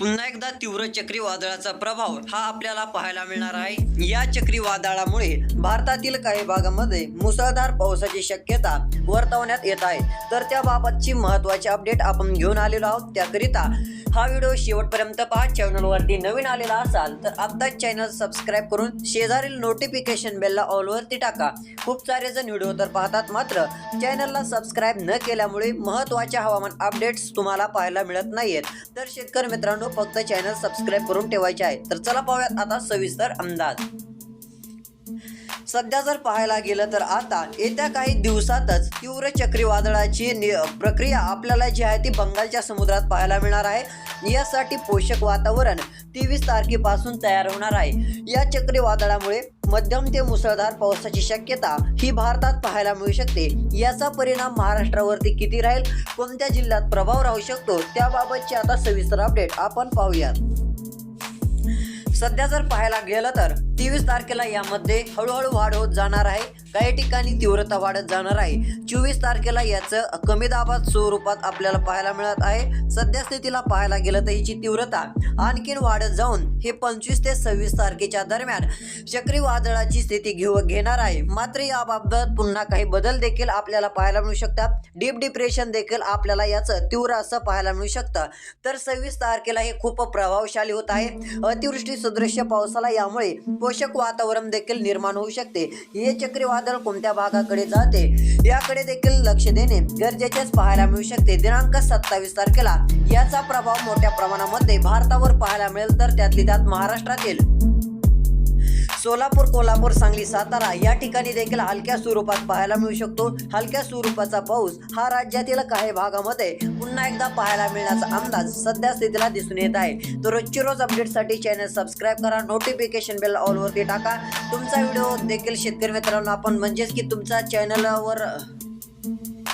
पुन्हा एकदा तीव्र चक्रीवादळाचा प्रभाव हा आपल्याला पाहायला मिळणार आहे. या चक्रीवादळामुळे भारतातील काही भागामध्ये मुसळधार पावसाची शक्यता वर्तवण्यात येत आहे. तर त्याबाबतची महत्त्वाची अपडेट आपण घेऊन आलेलो आहोत. त्याकरिता हा व्हिडिओ शेवटपर्यंत पहा. चॅनलवरती नवीन आलेला असाल तर आत्ताच चॅनल सबस्क्राईब करून शेजारील नोटिफिकेशन बेलला ऑलवरती टाका. खूप सारे जण व्हिडिओ तर पाहतात मात्र चॅनलला सबस्क्राईब न केल्यामुळे महत्त्वाच्या हवामान अपडेट्स तुम्हाला पाहायला मिळत नाहीयेत. तर शेतकरी मित्रांनो फक्त चॅनल सबस्क्राईब करून ठेवायचे आहे. तर चला पाहूयात आता सविस्तर अंदाज. सध्या जर पाहायला गेलं तर आता येत्या काही दिवसातच तीव्र चक्रीवादळाची प्रक्रिया आपल्याला जी आहे ती बंगालच्या समुद्रात पाहायला मिळणार आहे. यासाठी पोषक वातावरण तेवीस तारखेपासून तयार होणार आहे. या चक्रीवादळामुळे मध्यम ते मुसळधार पावसाची शक्यता ही भारतात पाहायला मिळू शकते. याचा परिणाम महाराष्ट्रावरती किती राहील? कोणत्या जिल्ह्यात प्रभाव राहू शकतो? त्याबाबतची आता सविस्तर अपडेट आपण पाहूयात. सध्या जर पाहायला गेलं तर तेवीस तारखेला यामध्ये हळूहळू वाढ होत जाणार आहे. काही ठिकाणी तीव्रता वाढत जाणार आहे. चोवीस तारखेला याचं कमी दाबात स्वरूपात आपल्याला पाहायला मिळत आहे. सध्या स्थितीला पाहायला गेलं तर हिची तीव्रता आणखीन वाढत जाऊन हे पंचवीस ते सव्वीस तारखेच्या दरम्यान चक्रीवादळाची स्थिती घेऊ घेणार आहे. मात्र याबाबत पुन्हा काही बदल देखील आपल्याला पाहायला मिळू शकतात. डीप डिप्रेशन देखील आपल्याला याचं तीव्र असं पाहायला मिळू शकतं. तर सव्वीस तारखेला हे खूप प्रभावशाली होत आहे. अतिवृष्टी सदृश्य पावसाला यामुळे पोषक वातावरण देखील निर्माण होऊ शकते. हे चक्रीवादळ कोणत्या भागाकडे जाते? याकडे देखील लक्ष देणे गरजेचेच पाहायला मिळू शकते. दिनांक सत्तावीस तारखेला याचा प्रभाव मोठ्या प्रमाणामध्ये भारतावर पाहायला मिळेल तर त्यातली त्यात महाराष्ट्रातील सोलापूर कोल्हापूर सांगली सातारा या ठिकाणी देखील हलक्या स्वरूपात पाहायला मिळू शकतो. हलक्या स्वरूपाचा पाऊस हा राज्यातील काही भागामध्ये पुन्हा एकदा पाहायला मिळण्याचा अंदाज सध्या स्थितीला दिसून येत आहे. तर रोजची रोज अपडेटसाठी चॅनल सबस्क्राईब करा नोटिफिकेशन बेल ऑलवरती टाका. तुमचा व्हिडिओ देखील शेतकरी मित्रांनो आपण म्हणजेच की तुमच्या चॅनलवर